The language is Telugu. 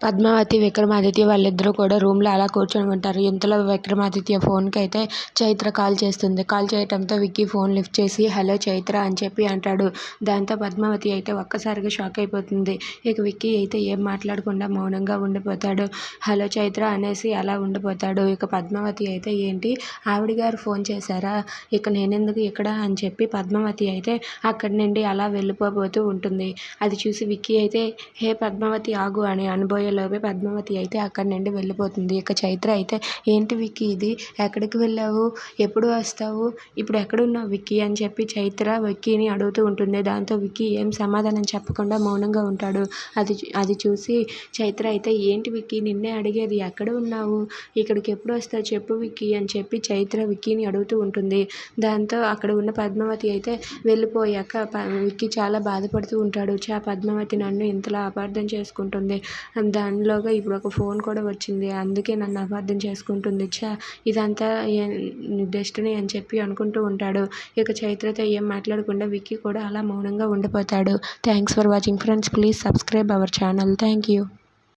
పద్మావతి విక్రమాదిత్య వాళ్ళిద్దరూ కూడా రూమ్లో అలా కూర్చొని ఉంటారు. ఇంతలో విక్రమాదిత్య ఫోన్కి అయితే చైత్ర కాల్ చేస్తుంది. కాల్ చేయటంతో విక్కీ ఫోన్ లిఫ్ట్ చేసి హలో చైత్ర అని చెప్పి అంటాడు. దాంతో పద్మావతి అయితే ఒక్కసారిగా షాక్ అయిపోతుంది. ఇక విక్కీ అయితే ఏం మాట్లాడకుండా మౌనంగా ఉండిపోతాడు. హలో చైత్ర అనేసి అలా ఉండిపోతాడు. ఇక పద్మావతి అయితే ఏంటి? ఆవిడ గారు ఫోన్ చేశారా? ఇక నేనెందుకు ఇక్కడ? అని చెప్పి పద్మావతి అయితే అక్కడి నుండి అలా వెళ్ళిపోబోతూ ఉంటుంది. అది చూసి విక్కీ అయితే హే పద్మావతి ఆగు అని అనుభవం లోపే పద్మావతి అయితే అక్కడి నుండి వెళ్ళిపోతుంది. ఇక చైత్ర అయితే ఏంటి విక్కీ ఇది? ఎక్కడికి వెళ్ళావు? ఎప్పుడు వస్తావు? ఇప్పుడు ఎక్కడున్నావు విక్కీ? అని చెప్పి చైత్ర విక్కీని అడుగుతూ ఉంటుంది. దాంతో విక్కీ ఏం సమాధానం చెప్పకుండా మౌనంగా ఉంటాడు. అది అది చూసి చైత్ర అయితే ఏంటి విక్కీ? నిన్నే అడిగేది ఎక్కడ ఉన్నావు? ఇక్కడికి ఎప్పుడు వస్తావు చెప్పు విక్కీ? అని చెప్పి చైత్ర విక్కీని అడుగుతూ ఉంటుంది. దాంతో అక్కడ ఉన్న పద్మావతి అయితే వెళ్ళిపోయాక విక్కీ చాలా బాధపడుతూ ఉంటాడు. చా పద్మావతి నన్ను ఇంతలా అపార్థం చేసుకుంటుంది. దానిలోగా ఇప్పుడు ఒక ఫోన్ కూడా వచ్చింది. అందుకే నన్ను అపార్థం చేసుకుంటుంది. ఛా ఇదంతా డెస్టినీ అని చెప్పి అనుకుంటూ ఉంటాడు. ఇక చైత్రతో ఏం మాట్లాడకుండా విక్కీ కూడా అలా మౌనంగా ఉండిపోతాడు. Thanks for watching friends. Please subscribe our channel. Thank you.